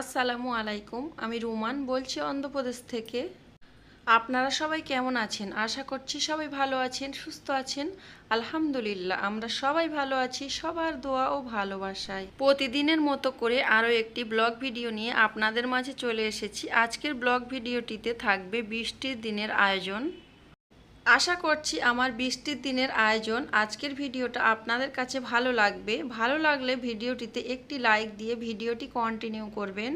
আসসালামু আলাইকুম, আমি রুমান বলছি অন্ধ্রপ্রদেশ থেকে। আপনারা সবাই কেমন আছেন? আশা করছি সবাই ভালো আছেন, সুস্থ আছেন। আলহামদুলিল্লাহ, আমরা সবাই ভালো আছি, সবার দোয়া ও ভালোবাসায়। প্রতিদিনের মতো করে আরও একটি ব্লগ ভিডিও নিয়ে আপনাদের মাঝে চলে এসেছি। আজকের ব্লগ ভিডিওটিতে থাকবে বৃষ্টির দিনের আয়োজন। আশা করছি আমার বৃষ্টির দিনের আয়োজন। আজকের ভিডিওটা আপনাদের কাছে ভালো লাগবে। ভালো লাগলে ভিডিওটিতে একটি লাইক দিয়ে ভিডিওটি কন্টিনিউ করবেন।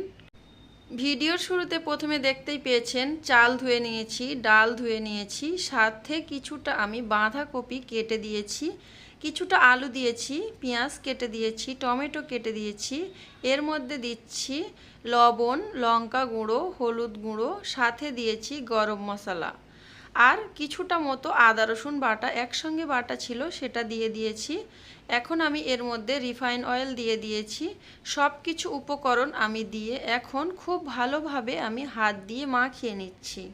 ভিডিওর শুরুতে প্রথমে দেখতেই পেয়েছেন, চাল ধুয়ে নিয়েছি, ডাল ধুয়ে নিয়েছি, সাথে কিছুটা আমি বাঁধাকপি কেটে দিয়েছি, কিছুটা আলু দিয়েছি, পেঁয়াজ কেটে দিয়েছি, টমেটো কেটে দিয়েছি, এর মধ্যে দিচ্ছি লবণ, লঙ্কা গুঁড়ো, হলুদ গুঁড়ো, সাথে দিয়েছি গরম মশলা। আর কিছুটা মতো আদা, রসুন বাটা একসঙ্গে বাটা ছিল, সেটা দিয়ে দিয়েছি। এখন আমি এর মধ্যে রিফাইন অয়েল দিয়ে দিয়েছি। সব কিছু উপকরণ আমি দিয়ে এখন খুব ভালোভাবে আমি হাত দিয়ে মাখিয়ে নিচ্ছি।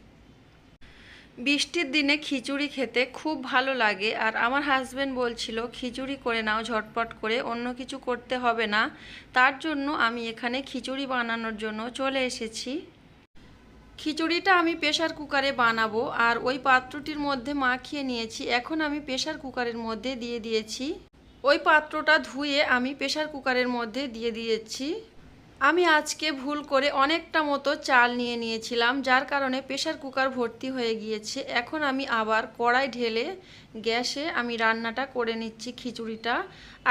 বৃষ্টির দিনে খিচুড়ি খেতে খুব ভালো লাগে, আর আমার হাজব্যান্ড বলছিল, খিচুড়ি করে নাও, ঝটপট করে, অন্য কিছু করতে হবে না। তার জন্য আমি এখানে খিচুড়ি বানানোর জন্য চলে এসেছি। খিচুড়িটা আমি প্রেশার কুকারে বানাবো আর ওই পাত্রটির মধ্যে মাখিয়ে নিয়েছি। এখন আমি প্রেশার কুকারের মধ্যে দিয়ে দিয়েছি। ওই পাত্রটা ধুয়ে আমি প্রেশার কুকারের মধ্যে দিয়ে দিয়েছি। আমি আজকে ভুল করে অনেকটা মতো চাল নিয়ে নিয়েছিলাম, যার কারণে প্রেশার কুকার ভর্তি হয়ে গিয়েছে। এখন আমি আবার কড়াই ঢেলে গ্যাসে আমি রান্নাটা করে নিচ্ছি খিচুড়িটা।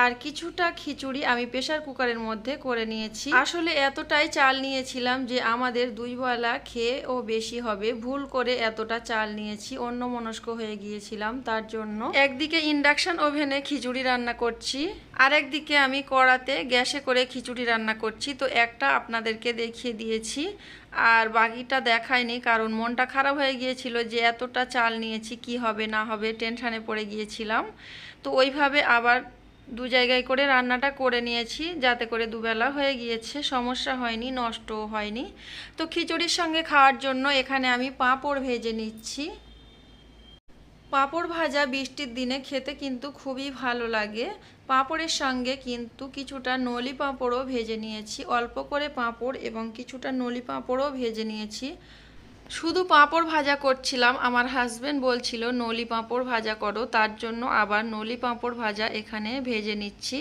আর কিছুটা খিচুড়ি আমি প্রেশার কুকারের মধ্যে করে নিয়েছি। আসলে এতটাই চাল নিয়েছিলাম যে আমাদের দুই বেলা খেয়ে ও বেশি হবে। ভুল করে এতটা চাল নিয়েছি অন্য মনস্ক হয়ে গিয়েছিলাম তার জন্য। একদিকে ইন্ডাকশান ওভেনে খিচুড়ি রান্না করছি। আর একদিকে আমি কড়াতে গ্যাসে করে খিচুড়ি রান্না করছি। তো একটা আপনাদেরকে দেখিয়ে দিয়েছি। আর বাকিটা দেখায়নি কারণ মনটা খারাপ হয়ে গিয়েছিল যে এতটা চাল নিয়েছি, কি হবে, না হবে, টেনশানে পড়ে গিয়েছিলাম। তো ওইভাবে আবার দু জায়গায় করে রান্নাটা করে নিয়েছি যাতে করে দুবেলা হয়ে গিয়েছে। সমস্যা হয়নি, নষ্টও হয়নি। তো খিচুড়ির সঙ্গে খাওয়ার জন্য এখানে আমি পাঁপড় ভেজে নিচ্ছি। পাঁপড় ভাজা বৃষ্টির দিনে খেতে কিন্তু খুবই ভালো লাগে। পাঁপড়ের সঙ্গে কিন্তু কিছুটা নলি পাঁপড়ও ভেজে নিয়েছি। অল্প করে পাঁপড় এবং কিছুটা নলি পাঁপড়ও ভেজে নিয়েছি। শুধু পাঁপড় ভাজা করছিলাম, আমার হাজবেন্ড বলছিল, নলি পাঁপড় ভাজা করো, তার জন্য আবার নলি পাঁপড় ভাজা এখানে ভেজে নিচ্ছি।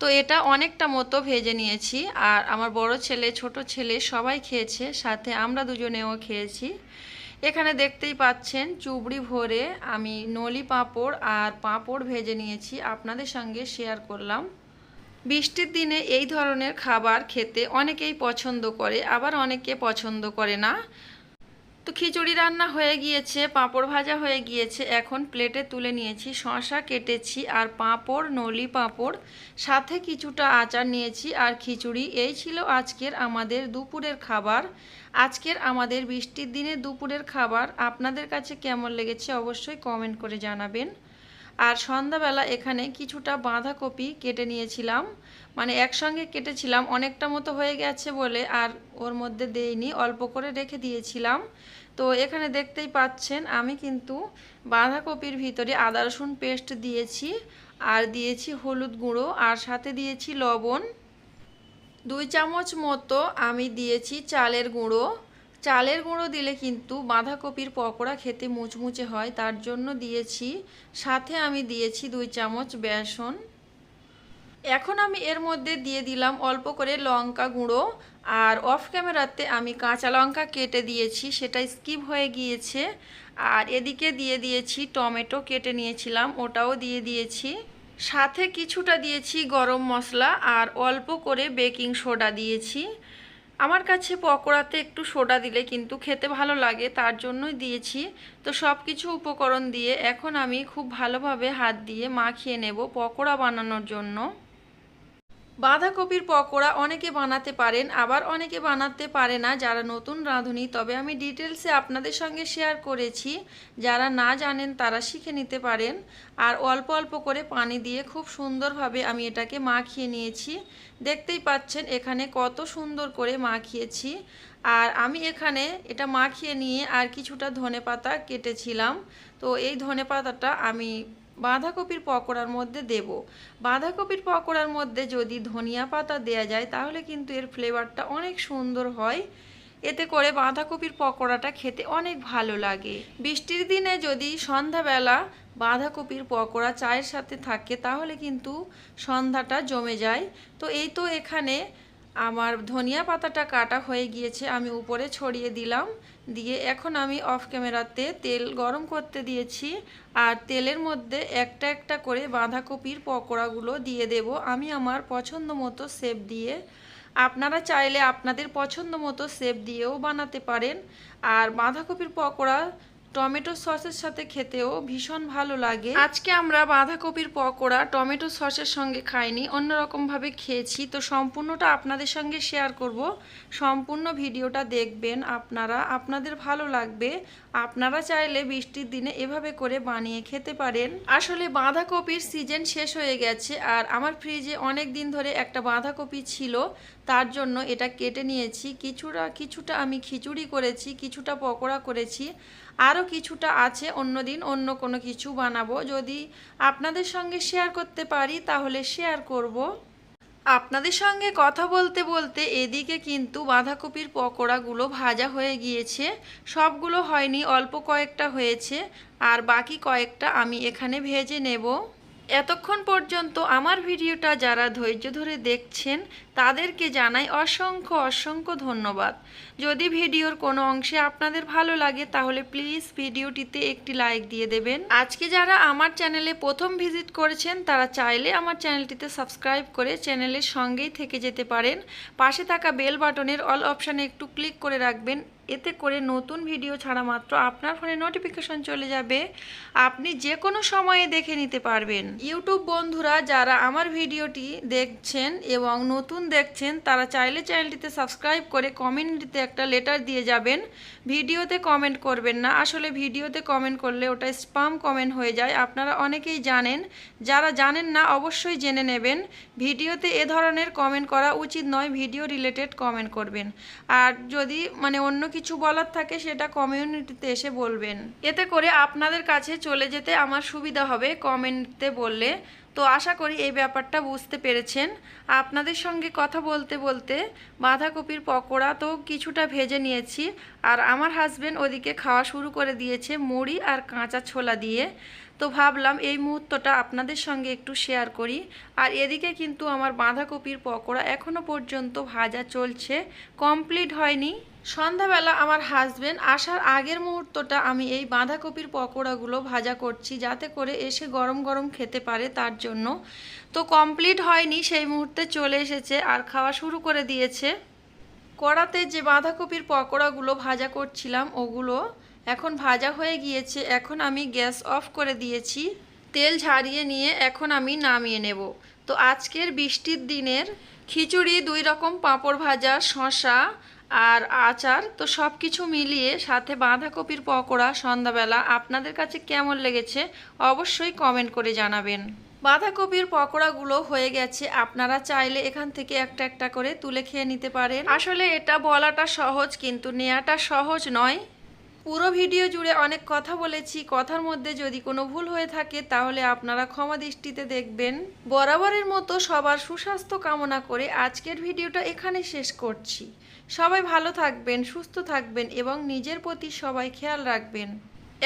তো এটা অনেকটা মতো ভেজে নিয়েছি, আর আমার বড় ছেলে, ছোট ছেলে সবাই খেয়েছে, সাথে আমরা দুজনেও খেয়েছি। এখানে দেখতেই পাচ্ছেন, চুবড়ি ভরে আমি নলি পাঁপড় আর পাঁপড় ভেজে নিয়েছি। আপনাদের সঙ্গে শেয়ার করলাম। বৃষ্টির দিনে এই ধরনের খাবার খেতে অনেকেই পছন্দ করে, আবার অনেকে পছন্দ করে না। তো খিচুড়ি রান্না হয়ে গিয়েছে, পাঁপড় ভাজা হয়ে গিয়েছে। এখন প্লেটে তুলে নিয়েছি শশা কেটেছি আর পাঁপড়, নলি পাঁপড়, সাথে কিছুটা আচার নিয়েছি আর খিচুড়ি। এই ছিল আজকের আমাদের দুপুরের খাবার। আজকের আমাদের বৃষ্টির দিনে দুপুরের খাবার। আপনাদের কাছে কেমন লেগেছে অবশ্যই কমেন্ট করে জানাবেন। আর সন্ধ্যাবেলা এখানে কিছুটা বাঁধাকপি কেটে নিয়েছিলাম। মানে একসঙ্গে কেটেছিলাম, অনেকটা মতো হয়ে গেছে বলে আর ওর মধ্যে দেইনি, অল্প করে রেখে দিয়েছিলাম। তো এখানে দেখতেই পাচ্ছেন, আমি কিন্তু বাঁধাকপির ভিতরে আদা, রসুন পেস্ট দিয়েছি আর দিয়েছি হলুদ গুঁড়ো আর সাথে দিয়েছি লবণ। দুই চামচ মতো আমি দিয়েছি চালের গুঁড়ো। চালের গুঁড়ো দিলে কিন্তু বাঁধাকপির পকোড়া খেতে মুচমুচে হয়, তার জন্য দিয়েছি, সাথে আমি দিয়েছি দুই চামচ বেসন। এখন আমি এর মধ্যে দিয়ে দিলাম অল্প করে লঙ্কা গুঁড়ো, আর অফ ক্যামেরাতে আমি কাঁচা লঙ্কা কেটে দিয়েছি, সেটা স্কিপ হয়ে গিয়েছে। আর এদিকে দিয়ে দিয়েছি টমেটো কেটে নিয়েছিলাম, ওটাও দিয়ে দিয়েছি। সাথে কিছুটা দিয়েছি গরম মশলা, আর অল্প করে বেকিং সোডা দিয়েছি। আমার কাছে পকোড়াতে একটু সোডা দিলে কিন্তু খেতে ভালো লাগে, তার জন্যই দিয়েছি। তো সব কিছু উপকরণ দিয়ে এখন আমি খুব ভালোভাবে হাত দিয়ে মাখিয়ে নেব পকোড়া বানানোর জন্য। বাঁধাকপির পকোড়া অনেকে বানাতে পারেন, আবার অনেকে বানাতে পারে না। যারা নতুন রাঁধুনি, তবে আমি ডিটেলসে আপনাদের সঙ্গে শেয়ার করেছি। যারা না জানেন, তারা শিখে নিতে পারেন। আর অল্প অল্প করে পানি দিয়ে খুব সুন্দরভাবে আমি এটাকে মাখিয়ে নিয়েছি। দেখতেই পাচ্ছেন, এখানে কত সুন্দর করে মাখিয়েছি। আর আমি এখানে এটা মাখিয়ে নিয়ে আর কিছুটা ধনে পাতা কেটেছিলাম। তো এই ধনে পাতাটা আমি বাঁধাকপির পকোড়ার মধ্যে দেব। বাঁধাকপির পকোড়ার মধ্যে যদি ধনিয়া পাতা দেয়া যায়, তাহলে কিন্তু এর ফ্লেভারটা অনেক সুন্দর হয়। এতে করে বাঁধাকপির পকোড়াটা খেতে অনেক ভালো লাগে। বৃষ্টির দিনে যদি সন্ধ্যাবেলা বাঁধাকপির পকোড়া চায়ের সাথে থাকে, তাহলে কিন্তু সন্ধ্যাটা জমে যায়। তো এই তো এখানে আমার ধনিয়া পাতাটা কাটা হয়ে গিয়েছে, আমি উপরে ছড়িয়ে দিলাম। দিয়ে এখন আমি অফ ক্যামেরাতে তেল গরম করতে দিয়েছি আর তেলের মধ্যে একটা একটা করে বাঁধাকপির পকোড়াগুলো দিয়ে দেব। আমি আমার পছন্দ মতো শেপ দিয়ে। আপনারা চাইলে আপনাদের পছন্দ মতো শেপ দিয়েও বানাতে পারেন। আর বাঁধাকপির পকোড়া টমেটো সসের সাথে খেতেও ভীষণ ভালো লাগে। আজকে আমরা বাঁধাকপির পকোড়া টমেটো সসের সঙ্গে খাইনি, অন্যরকমভাবে খেয়েছি। তো সম্পূর্ণটা আপনাদের সঙ্গে শেয়ার করব। সম্পূর্ণ ভিডিওটা দেখবেন আপনারা। আপনাদের ভালো লাগবে। আপনারা চাইলে বৃষ্টির দিনে এভাবে করে বানিয়ে খেতে পারেন। আসলে বাঁধাকপির সিজন শেষ হয়ে গেছে আর আমার ফ্রিজে অনেক দিন ধরে একটা বাঁধাকপি ছিল। তার জন্য এটা কেটে নিয়েছি। কিছুটা কিছুটা আমি খিচুড়ি করেছি, কিছুটা পকোড়া করেছি। আরও কিছুটা আছে অন্যদিন অন্য কোনো কিছু বানাবো। যদি আপনাদের সঙ্গে শেয়ার করতে পারি, তাহলে শেয়ার করব। আপনাদের সঙ্গে কথা বলতে বলতে এদিকে কিন্তু বাঁধাকপির পকোড়াগুলো ভাজা হয়ে গিয়েছে। সবগুলো হয়নি, অল্প কয়েকটা হয়েছে। আর বাকি কয়েকটা আমি এখানে ভেজে নেব। এতক্ষণ পর্যন্ত আমার ভিডিওটা যারা ধৈর্য ধরে দেখছেন তাদেরকে জানাই অসংখ্য অসংখ্য ধন্যবাদ। যদি ভিডিওর কোনো অংশে আপনাদের ভালো লাগে, তাহলে প্লিজ ভিডিওটিতে একটি লাইক দিয়ে দেবেন। আজকে যারা আমার চ্যানেলে প্রথম ভিজিট করেছেন, তারা চাইলে আমার চ্যানেলটিতে সাবস্ক্রাইব করে চ্যানেলের সঙ্গেই থেকে যেতে পারেন। পাশে থাকা বেল বাটনের অল অপশানে একটু ক্লিক করে রাখবেন। এতে করে নতুন ভিডিও ছাড়া মাত্র আপনার ফোনে নোটিফিকেশন চলে যাবে। আপনি যে কোনো সময়ে দেখে নিতে পারবেন। ইউটিউব বন্ধুরা, যারা আমার ভিডিওটি দেখছেন এবং নতুন দেখছেন, তারা চাইলে চ্যানেলটিতে সাবস্ক্রাইব করে কমেন্টটিতে একটা লেটার দিয়ে যাবেন। ভিডিওতে কমেন্ট করবেন না। আসলে ভিডিওতে কমেন্ট করলে ওটা স্পাম কমেন্ট হয়ে যায়। আপনারা অনেকেই জানেন। যারা জানেন না, অবশ্যই জেনে নেবেন। ভিডিওতে এ ধরনের কমেন্ট করা উচিত নয় ভিডিও রিলেটেড কমেন্ট করবেন। আর যদি মানে অন্য কিছু বলার থাকে, সেটা কমিউনিটিতে এসে বলবেন। এতে করে আপনাদের কাছে চলে যেতে আমার সুবিধা হবে কমেন্টে বললে। তো আশা করি এই ব্যাপারটা বুঝতে পেরেছেন। আপনাদের সঙ্গে কথা বলতে বলতে বাঁধাকপির পকোড়া তো কিছুটা ভেজে নিয়েছি আর আমার হাজবেন্ড ওদিকে খাওয়া শুরু করে দিয়েছে মুড়ি আর কাঁচা ছোলা দিয়ে। তো ভাবলাম এই মুহূর্তটা আপনাদের সঙ্গে একটু শেয়ার করি। আর এদিকে কিন্তু আমার বাঁধাকপির পকোড়া এখনও পর্যন্ত ভাজা চলছে। কমপ্লিট হয়নি। সন্ধ্যাবেলা আমার হাজবেন্ড আসার আগের মুহূর্তটা আমি এই বাঁধাকপির পকোড়াগুলো ভাজা করছি যাতে করে এসে গরম গরম খেতে পারে তার জন্য। তো কমপ্লিট হয়নি, সেই মুহূর্তে চলে এসেছে আর খাওয়া শুরু করে দিয়েছে। কড়াতে যে বাঁধাকপির পকোড়াগুলো ভাজা করছিলাম, ওগুলো এখন ভাজা হয়ে গিয়েছে। এখন আমি গ্যাস অফ করে দিয়েছি, তেল ঝারিয়ে নিয়ে এখন আমি নামিয়ে নেব। তো আজকের বৃষ্টির দিনের খিচুড়ি, দুই রকম পাঁপড় ভাজা শশা আর আচার, তো সব কিছু মিলিয়ে সাথে বাঁধাকপির পকোড়া সন্ধ্যাবেলা আপনাদের কাছে কেমন লেগেছে অবশ্যই কমেন্ট করে জানাবেন। বাঁধাকপির পকোড়াগুলো হয়ে গেছে, আপনারা চাইলে এখান থেকে একটা একটা করে তুলে খেয়ে নিতে পারেন। আসলে এটা বলাটা সহজ, কিন্তু নেয়াটা সহজ নয়। পুরো ভিডিও জুড়ে অনেক কথা বলেছি, কথার মধ্যে যদি কোনো ভুল হয়ে থাকে তাহলে আপনারা ক্ষমা দৃষ্টিতে দেখবেন। বরাবরের মতো সবার সুস্বাস্থ্য কামনা করে আজকের ভিডিওটা এখানে শেষ করছি। সবাই ভালো থাকবেন, সুস্থ থাকবেন এবং নিজের প্রতি সবাই খেয়াল রাখবেন।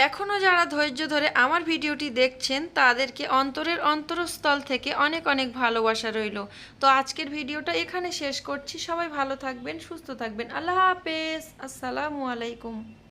এখনও যারা ধৈর্য ধরে আমার ভিডিওটি দেখছেন, তাদেরকে অন্তরের অন্তরস্থল থেকে অনেক অনেক ভালোবাসা রইল। তো আজকের ভিডিওটা এখানে শেষ করছি। সবাই ভালো থাকবেন, সুস্থ থাকবেন। আল্লাহ হাফেজ। আসসালামু আলাইকুম।